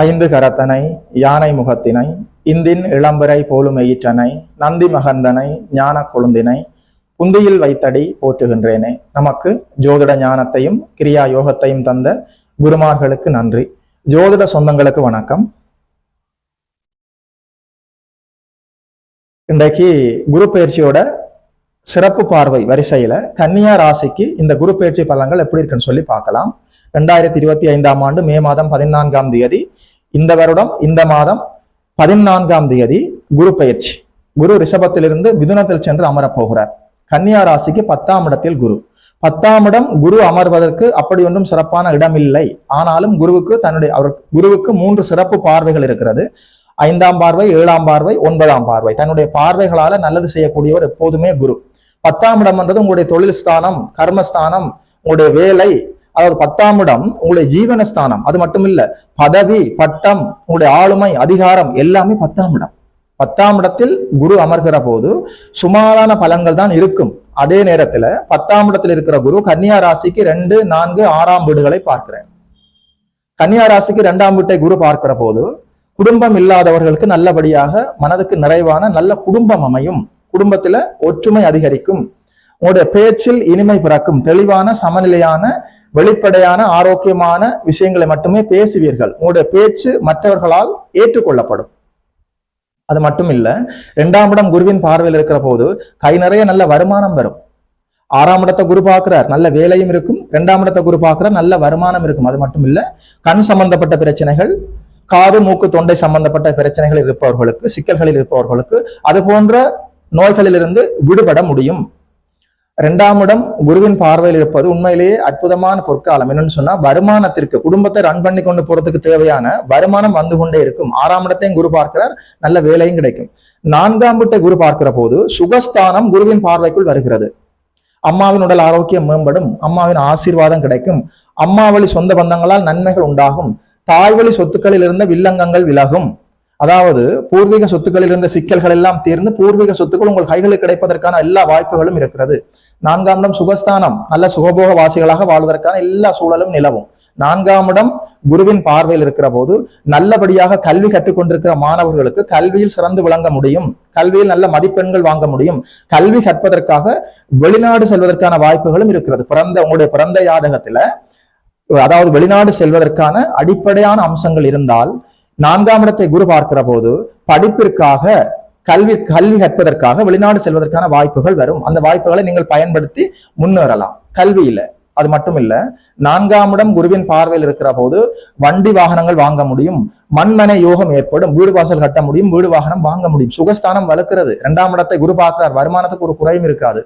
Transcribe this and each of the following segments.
ஐந்து கரத்தனை யானை முகத்தினை இந்தின் இளம்பரை போலுமெயிற்றனை நந்தி மகந்தனை ஞான கொழுந்தினை புந்தியில் வைத்தடி போற்றுகின்றேனே. நமக்கு ஜோதிட ஞானத்தையும் கிரியா யோகத்தையும் தந்த குருமார்களுக்கு நன்றி. ஜோதிட சொந்தங்களுக்கு வணக்கம். இன்றைக்கு குரு பயிற்சியோட சிறப்பு பார்வை வரிசையில கன்னியா ராசிக்கு இந்த குரு பயிற்சி பலன்கள் எப்படி இருக்குன்னு சொல்லி பார்க்கலாம். ரெண்டாயிரத்தி இருபத்தி ஐந்தாம் ஆண்டு மே மாதம் பதினான்காம் தேதி. இந்த வருடம் இந்த மாதம் பதினான்காம் தேதி குரு பயிற்சி. குரு ரிஷபத்திலிருந்து மிதுனத்தில் சென்று அமரப்போகிறார் கன்னியா ராசிக்கு பத்தாம் இடத்தில் குரு. பத்தாம் இடம் குரு அமர்வதற்கு அப்படி ஒன்றும் சிறப்பான இடம் இல்லை ஆனாலும் குருவுக்கு தன்னுடைய அவர் குருவுக்கு மூன்று சிறப்பு பார்வைகள் இருக்கிறது. ஐந்தாம் பார்வை ஏழாம் பார்வை ஒன்பதாம் பார்வை. தன்னுடைய பார்வைகளால நல்லது செய்யக்கூடியவர் எப்போதுமே குரு. பத்தாம் இடம் என்றது உங்களுடைய தொழில் ஸ்தானம் கர்மஸ்தானம் உங்களுடைய வேலை அதாவது பத்தாம் இடம் உங்களுடைய ஜீவனஸ்தானம் அது மட்டும் இல்ல பதவி பட்டம் உங்களுடைய ஆளுமை அதிகாரம் எல்லாமே பத்தாம் இடம். பத்தாம் இடத்தில் குரு அமர்கிற போது சுமாரான பலன்கள் தான் இருக்கும். அதே நேரத்துல பத்தாம் இடத்தில் இருக்கிற குரு கன்னியா ராசிக்கு ரெண்டு நான்கு ஆறாம் வீடுகளை பார்க்கிறேன் கன்னியா ராசிக்கு இரண்டாம் வீட்டை குரு பார்க்கிற போது குடும்பம் இல்லாதவர்களுக்கு நல்லபடியாக மனதுக்கு நிறைவான நல்ல குடும்பம் அமையும். குடும்பத்துல ஒற்றுமை அதிகரிக்கும். உங்களுடைய பேச்சில் இனிமை பிறக்கும். தெளிவான சமநிலையான வெளிப்படையான ஆரோக்கியமான விஷயங்களை மட்டுமே பேசுவீர்கள். உங்களுடைய பேச்சு மற்றவர்களால் ஏற்றுக்கொள்ளப்படும். அது மட்டும் இல்ல இரண்டாம் இடம் குருவின் பார்வையில் இருக்கிற போது கை நிறைய நல்ல வருமானம் வரும். ஆறாம் இடத்தை குரு பார்க்கிறார் நல்ல வேலையும் இருக்கும். இரண்டாம் இடத்தை குரு பார்க்கிறார் நல்ல வருமானம் இருக்கும். அது மட்டும் இல்ல கண் சம்பந்தப்பட்ட பிரச்சனைகள் காது மூக்கு தொண்டை சம்பந்தப்பட்ட பிரச்சனைகளில் இருப்பவர்களுக்கு சிக்கல்களில் இருப்பவர்களுக்கு அது போன்ற நோய்களிலிருந்து விடுபட முடியும். ரெண்டாம் இடம் குருவின் பார்வையில் இருப்பது உண்மையிலேயே அற்புதமான பொற்காலம். என்னன்னு சொன்னா வருமானத்திற்கு குடும்பத்தை ரன் பண்ணி கொண்டு போறதுக்கு தேவையான வருமானம் வந்து கொண்டே இருக்கும். ஆறாம் இடத்தையும் குரு பார்க்கிறார். நல்ல வேலையும் கிடைக்கும். நான்காம் வீட்டை குரு பார்க்கிற போது சுகஸ்தானம் குருவின் பார்வைக்குள் வருகிறது. அம்மாவின் உடல் ஆரோக்கியம் மேம்படும். அம்மாவின் ஆசீர்வாதம் கிடைக்கும். அம்மாவழி சொந்த பந்தங்களால் நன்மைகள் உண்டாகும். தாய்வழி சொத்துக்களில் இருந்த வில்லங்கங்கள் விலகும். அதாவது பூர்வீக சொத்துக்களில் இருந்த சிக்கல்கள் எல்லாம் தீர்ந்து பூர்வீக சொத்துக்கள் உங்கள் கைகளுக்கு கிடைப்பதற்கான எல்லா வாய்ப்புகளும் இருக்கிறது. நான்காம் இடம் சுகஸ்தானம். நல்ல சுகபோக வாசிகளாக வாழ்வதற்கான எல்லா சூழலும் நிலவும். நான்காம் இடம் குருவின் பார்வையில் இருக்கிற போது நல்லபடியாக கல்வி கற்றுக்கொண்டிருக்கிற மாணவர்களுக்கு கல்வியில் சிறந்து விளங்க முடியும். கல்வியில் நல்ல மதிப்பெண்கள் வாங்க முடியும். கல்வி கற்பதற்காக வெளிநாடு செல்வதற்கான வாய்ப்புகளும் இருக்கிறது. பிறந்த உங்களுடைய பிறந்த யாதகத்துல அதாவது வெளிநாடு செல்வதற்கான அடிப்படையான அம்சங்கள் இருந்தால் நான்காம் இடத்தை குரு பார்க்கிற போது படிப்பிற்காக கல்வி கல்வி கற்பதற்காக வெளிநாடு செல்வதற்கான வாய்ப்புகள் வரும். அந்த வாய்ப்புகளை நீங்கள் பயன்படுத்தி முன்னேறலாம். கல்வியில அது மட்டும் இல்ல நான்காம் இடம் குருவின் பார்வையில் இருக்கிற போது வண்டி வாகனங்கள் வாங்க முடியும். மண்மனை யோகம் ஏற்படும். வீடு வாசல் கட்ட முடியும். வீடு வாகனம் வாங்க முடியும். சுகஸ்தானம் வளர்க்கிறது இரண்டாம் இடத்தை குரு பார்க்கிறார். வருமானத்துக்கு ஒரு குறையும் இருக்காது.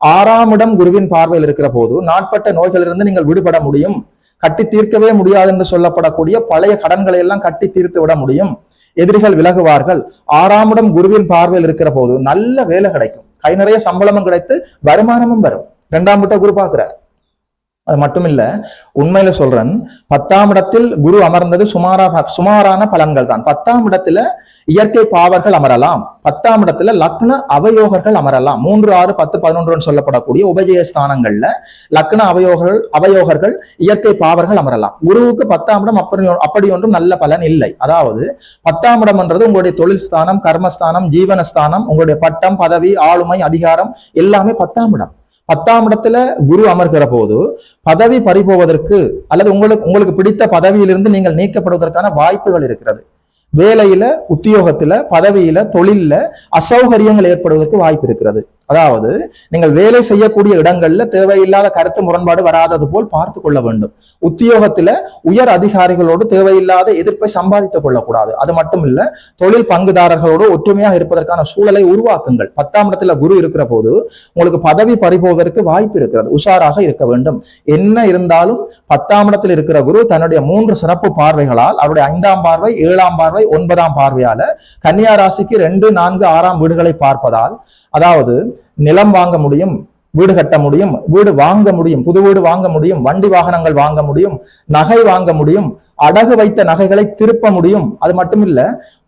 ஆறாம் இடம் குருவின் பார்வையில் இருக்கிற போது நாட்பட்ட நோய்களிலிருந்து நீங்கள் விடுபட முடியும். கட்டி தீர்க்கவே முடியாது என்று சொல்லப்படக்கூடிய பழைய கடன்களை எல்லாம் கட்டி தீர்த்து விட முடியும். எதிரிகள் விலகுவார்கள். ஆறாம் இடம் குருவின் பார்வையில் இருக்கிற போது நல்ல வேலை கிடைக்கும். கை நிறைய சம்பளமும் கிடைத்து வருமானமும் வரும். இரண்டாம் விட்ட குரு பார்க்கிறார். அது மட்டும் இல்ல உண்மையில சொல்றேன் பத்தாம் இடத்தில் குரு அமர்ந்தது சுமாரா சுமாரான பலன்கள் தான். பத்தாம் இடத்துல இயற்கை பாவர்கள் அமரலாம். பத்தாம் இடத்துல லக்ன அவயோகர்கள் அமரலாம். மூன்று ஆறு பத்து பதினொன்று சொல்லப்படக்கூடிய உபஜய ஸ்தானங்கள்ல லக்ன அவயோகர்கள் அவயோகர்கள் இயற்கை பாவர்கள் அமரலாம். குருவுக்கு பத்தாம் இடம் அப்படி அப்படி ஒன்றும் நல்ல பலன் இல்லை. அதாவது பத்தாம் இடம்ன்றது உங்களுடைய தொழில் ஸ்தானம் கர்மஸ்தானம் ஜீவனஸ்தானம் உங்களுடைய பட்டம் பதவி ஆளுமை அதிகாரம் எல்லாமே பத்தாம் இடம். பத்தாம் இடத்துல குரு அமர்கிற போது பதவி பறிபோவதற்கு அல்லது உங்களுக்கு உங்களுக்கு பிடித்த பதவியிலிருந்து நீங்கள் நீக்கப்படுவதற்கான வாய்ப்புகள் இருக்கிறது. வேலையில உத்தியோகத்துல பதவியில தொழில்ல அசௌகரியங்கள் ஏற்படுவதற்கு வாய்ப்பு இருக்கிறது. அதாவது நீங்கள் வேலை செய்யக்கூடிய இடங்கள்ல தேவையில்லாத கருத்து முரண்பாடு வராதது போல் பார்த்து கொள்ள வேண்டும். உத்தியோகத்துல உயர் அதிகாரிகளோடு தேவையில்லாத எதிர்ப்பை சம்பாதித்துக் கொள்ளக்கூடாது. அது மட்டும் இல்ல தொழில் பங்குதாரர்களோடு ஒற்றுமையாக இருப்பதற்கான சூழலை உருவாக்குங்கள். பத்தாம் இடத்துல குரு இருக்கிற போது உங்களுக்கு பதவி பறிபோவதற்கு வாய்ப்பு இருக்கிறது. உஷாராக இருக்க வேண்டும். என்ன இருந்தாலும் பத்தாம் இடத்தில் இருக்கிற குரு தன்னுடைய மூன்று சிறப்பு பார்வைகளால் அவருடைய ஐந்தாம் பார்வை ஏழாம் பார்வை ஒன்பதாம் பார்வையால கன்னியா ராசிக்கு ரெண்டு நான்கு ஆறாம் வீடுகளை பார்ப்பதால் அதாவது நிலம் வாங்க முடியும் வீடு கட்ட முடியும் வீடு வாங்க முடியும் புது வீடு வாங்க முடியும் வண்டி வாகனங்கள் வாங்க முடியும் நகை வாங்க முடியும் அடகு வைத்த நகைகளை திருப்ப முடியும். அது மட்டும் இல்ல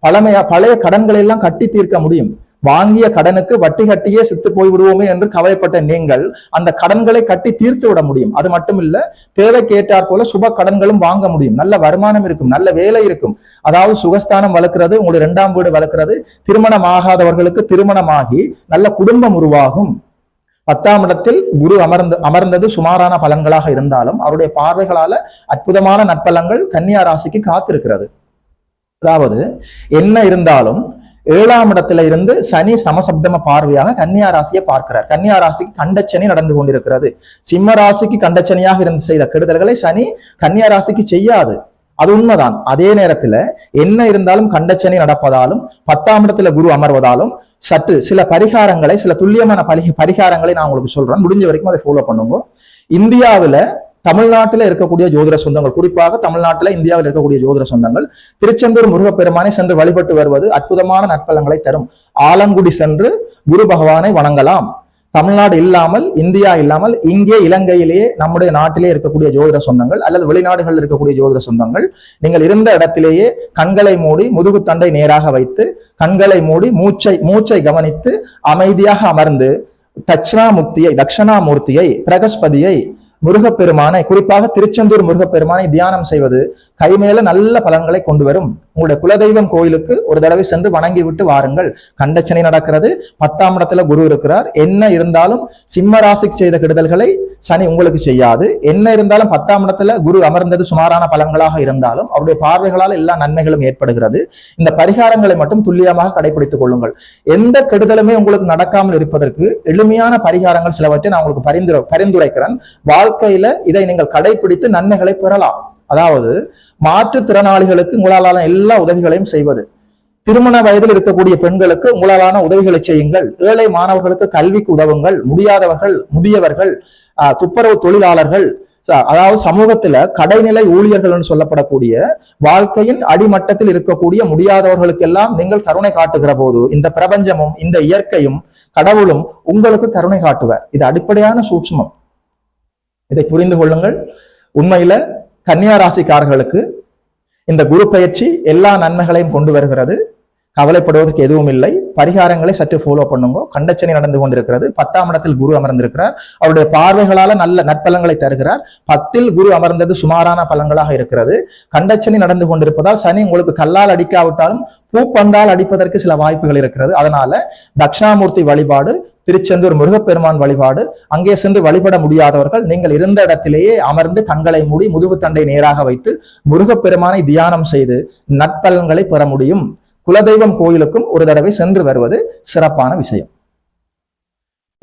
பழமையா பழைய கடன்களை எல்லாம் கட்டி தீர்க்க முடியும். வாங்கிய கடனுக்கு வட்டி கட்டியே செத்து போய் விடுவோமே என்று கவலைப்பட்ட நீங்கள் அந்த கடன்களை கட்டி தீர்த்து விட முடியும். அது மட்டும் இல்ல தேவைக்கு போல சுப கடன்களும் வாங்க முடியும். நல்ல வருமானம் இருக்கும் நல்ல வேலை இருக்கும். அதாவது சுகஸ்தானம் வளர்க்கிறது உங்களுடைய இரண்டாம் வீடு வளர்க்கிறது திருமணம் ஆகாதவர்களுக்கு திருமணமாகி நல்ல குடும்பம் உருவாகும். பத்தாம் இடத்தில் குரு அமர்ந்து அமர்ந்தது சுமாரான பலன்களாக இருந்தாலும் அவருடைய பார்வைகளால அற்புதமான நற்பலங்கள் கன்னியா ராசிக்கு காத்திருக்கிறது. அதாவது என்ன இருந்தாலும் ஏழாம் இடத்துல இருந்து சனி சமசப்தம பார்வையாக கன்னியா ராசியை பார்க்கிறார். கன்னியா ராசிக்கு கண்டச்சனி நடந்து கொண்டிருக்கிறது. சிம்ம ராசிக்கு கண்டச்சனியாக இருந்து செய்த கெடுதல்களை சனி கன்னியா ராசிக்கு செய்யாது. அது உண்மைதான். அதே நேரத்துல என்ன இருந்தாலும் கண்டச்சனி நடப்பதாலும் பத்தாம் இடத்துல குரு அமர்வதாலும் சற்று சில பரிகாரங்களை சில துல்லியமான பரிகாரங்களை நான் உங்களுக்கு சொல்றேன். முடிஞ்ச வரைக்கும் அதை ஃபாலோ பண்ணுங்க. இந்தியாவுல தமிழ்நாட்டில் இருக்கக்கூடிய ஜோதிட சொந்தங்கள் குறிப்பாக தமிழ்நாட்டில் இந்தியாவில் இருக்கக்கூடிய ஜோதிட சொந்தங்கள் திருச்செந்தூர் முருகப்பெருமானை சென்று வழிபட்டு வருவது அற்புதமான நற்பலங்களை தரும். ஆலங்குடி சென்று குரு பகவானை வணங்கலாம். தமிழ்நாடு இல்லாமல் இந்தியா இல்லாமல் இங்கே இலங்கையிலேயே நம்முடைய நாட்டிலே இருக்கக்கூடிய ஜோதிட சொந்தங்கள் அல்லது வெளிநாடுகளில் இருக்கக்கூடிய ஜோதிட சொந்தங்கள் நீங்கள் இருந்த இடத்திலேயே கண்களை மூடி முதுகுத்தண்டை நேராக வைத்து கண்களை மூடி மூச்சை மூச்சை கவனித்து அமைதியாக அமர்ந்து தட்சிணாமுக்தியை தட்சிணாமூர்த்தியை பிரகஸ்பதியை முருகப்பெருமானை குறிப்பாக திருச்செந்தூர் முருகப்பெருமானை தியானம் செய்வது கைமேல நல்ல பலன்களை கொண்டு வரும். உங்களுடைய குலதெய்வம் கோயிலுக்கு ஒரு தடவை சென்று வணங்கி விட்டு வாருங்கள். கண்டச்சனை நடக்கிறது. பத்தாம் இடத்துல குரு இருக்கிறார். என்ன இருந்தாலும் சிம்ம ராசிக்கு செய்த கெடுதல்களை சனி உங்களுக்கு செய்யாது. என்ன இருந்தாலும் பத்தாம் இடத்துல குரு அமர்ந்தது சுமாரான பலன்களாக இருந்தாலும் அவருடைய பார்வைகளால் எல்லா நன்மைகளும் ஏற்படுகிறது. இந்த பரிகாரங்களை மட்டும் துல்லியமாக கடைபிடித்துக் கொள்ளுங்கள். எந்த கெடுதலுமே உங்களுக்கு நடக்காமல் இருப்பதற்கு எளிமையான பரிகாரங்கள் சிலவற்றை நான் உங்களுக்கு பரிந்துரை பரிந்துரைக்கிறேன். வாழ்க்கையில இதை நீங்கள் கடைபிடித்து நன்மைகளை பெறலாம். அதாவது மாற்றுத்திறனாளிகளுக்கு உங்களாலான எல்லா உதவிகளையும் செய்வது. திருமண வயதில் இருக்கக்கூடிய பெண்களுக்கு உங்களாலான உதவிகளை செய்யுங்கள். ஏழை மாணவர்களுக்கு கல்விக்கு உதவுங்கள். முடியாதவர்கள் முதியவர்கள் ஆஹ், துப்புரவு தொழிலாளர்கள் அதாவது சமூகத்துல கடைநிலை ஊழியர்கள் சொல்லப்படக்கூடிய வாழ்க்கையின் அடிமட்டத்தில் இருக்கக்கூடிய முடியாதவர்களுக்கெல்லாம் நீங்கள் கருணை காட்டுகிற போது இந்த பிரபஞ்சமும் இந்த இயற்கையும் கடவுளும் உங்களுக்கு கருணை காட்டுவர். இது அடிப்படையான சூட்சமம். இதை புரிந்து கொள்ளுங்கள். உண்மையில கன்னியா ராசிக்காரர்களுக்கு இந்த குரு பயிற்சி எல்லா நன்மைகளையும் கொண்டு வருகிறது. கவலைப்படுவதற்கு எதுவும் இல்லை. பரிகாரங்களை சற்று ஃபாலோ பண்ணுங்க. கண்டச்சனி நடந்து கொண்டிருக்கிறது. பத்தாம் இடத்தில் குரு அமர்ந்திருக்கிறார். அவருடைய பார்வைகளால நல்ல நற்பலங்களை தருகிறார். பத்தில் குரு அமர்ந்தது சுமாரான பலங்களாக இருக்கிறது. கண்டச்சனி நடந்து கொண்டிருப்பதால் சனி உங்களுக்கு கல்லால் அடிக்காவிட்டாலும் பூப்பந்தால் அடிப்பதற்கு சில வாய்ப்புகள் இருக்கிறது. அதனால தட்சிணாமூர்த்தி வழிபாடு திருச்செந்தூர் முருகப்பெருமான் வழிபாடு. அங்கே சென்று வழிபட முடியாதவர்கள் நீங்கள் இருந்த இடத்திலேயே அமர்ந்து கண்களை மூடி முதுகுத்தண்டை நேராக வைத்து முருகப்பெருமானை தியானம் செய்து நற்பலன்களை பெற முடியும். குலதெய்வம் கோயிலுக்கும் ஒரு தடவை சென்று வருவது சிறப்பான விஷயம்.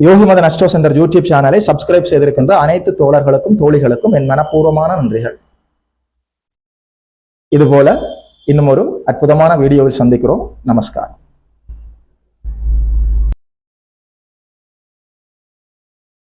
Yogi Madan astro centre YouTube சேனலை சப்ஸ்கிரைப் செய்திருக்கின்ற அனைத்து தோழர்களுக்கும் தோழிகளுக்கும் என் மனப்பூர்வமான நன்றிகள். இதுபோல இன்னும் ஒரு அற்புதமான வீடியோவில் சந்திக்கிறோம். நமஸ்காரம்.